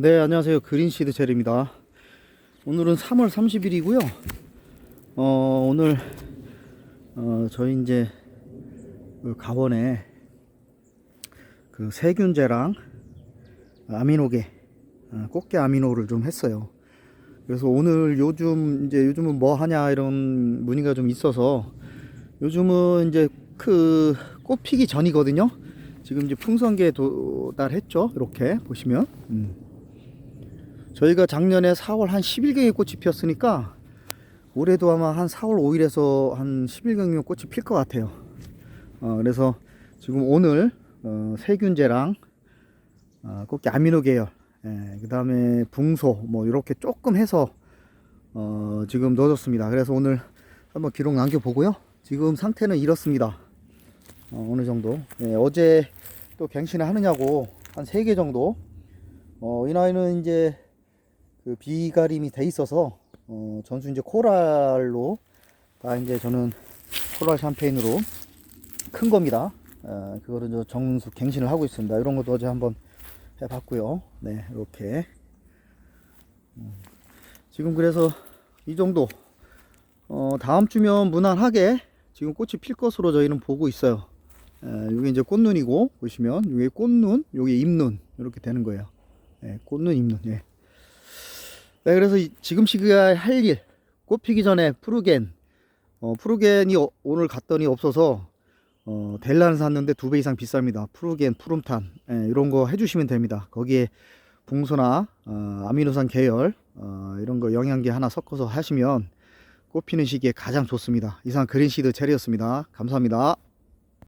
네, 안녕하세요. 그린시드 젤입니다. 오늘은 3월 30일이고요. 어, 오늘, 어, 저희 이제, 그 가원에 그 세균제랑 아미노계, 어, 꽃게 아미노를 좀 했어요. 그래서 오늘 요즘, 이제 요즘은 뭐 하냐 이런 문의가 좀 있어서 요즘은 이제 그 꽃 피기 전이거든요. 지금 이제 풍성기에 도달했죠. 이렇게 보시면. 음. 저희가 작년에 4월 한 10일경에 꽃이 피었으니까 올해도 아마 한 4월 5일에서 한 10일경이면 꽃이 필 것 같아요. 어, 그래서 지금 오늘 어, 세균제랑 어, 꽃게 아미노 계열, 예, 그 다음에 붕소 뭐 이렇게 조금 해서 어, 지금 넣어줬습니다. 그래서 오늘 한번 기록 남겨보고요. 지금 상태는 이렇습니다. 어, 어느 정도. 예, 어제 또 갱신을 하느냐고 한 3개 정도. 어, 이 나이는 이제 그 비가림이 돼 있어서 어, 전수 이제 코랄로 다 이제 저는 코랄 샴페인으로 큰 겁니다. 어, 그거를 저 정수 갱신을 하고 있습니다. 이런 것도 어제 한번 해봤고요. 네, 이렇게 음, 지금 그래서 이 정도 어, 다음 주면 무난하게 지금 꽃이 필 것으로 저희는 보고 있어요. 에, 이게 이제 꽃눈이고 보시면 이게 꽃눈, 이게 잎눈 이렇게 되는 거예요. 예, 꽃눈, 잎눈. 예. 네, 그래서 이- 지금 시기에 할 일, 꽃 피기 전에 프루겐, 어, 프루겐이 어- 오늘 갔더니 없어서 어, 델란을 샀는데 두 배 이상 비쌉니다. 프루겐, 푸름탄 예, 이런 거 해주시면 됩니다. 거기에 붕소나 어, 아미노산 계열 어, 이런 거 영양제 하나 섞어서 하시면 꽃 피는 시기에 가장 좋습니다. 이상 그린시드 체리였습니다. 감사합니다.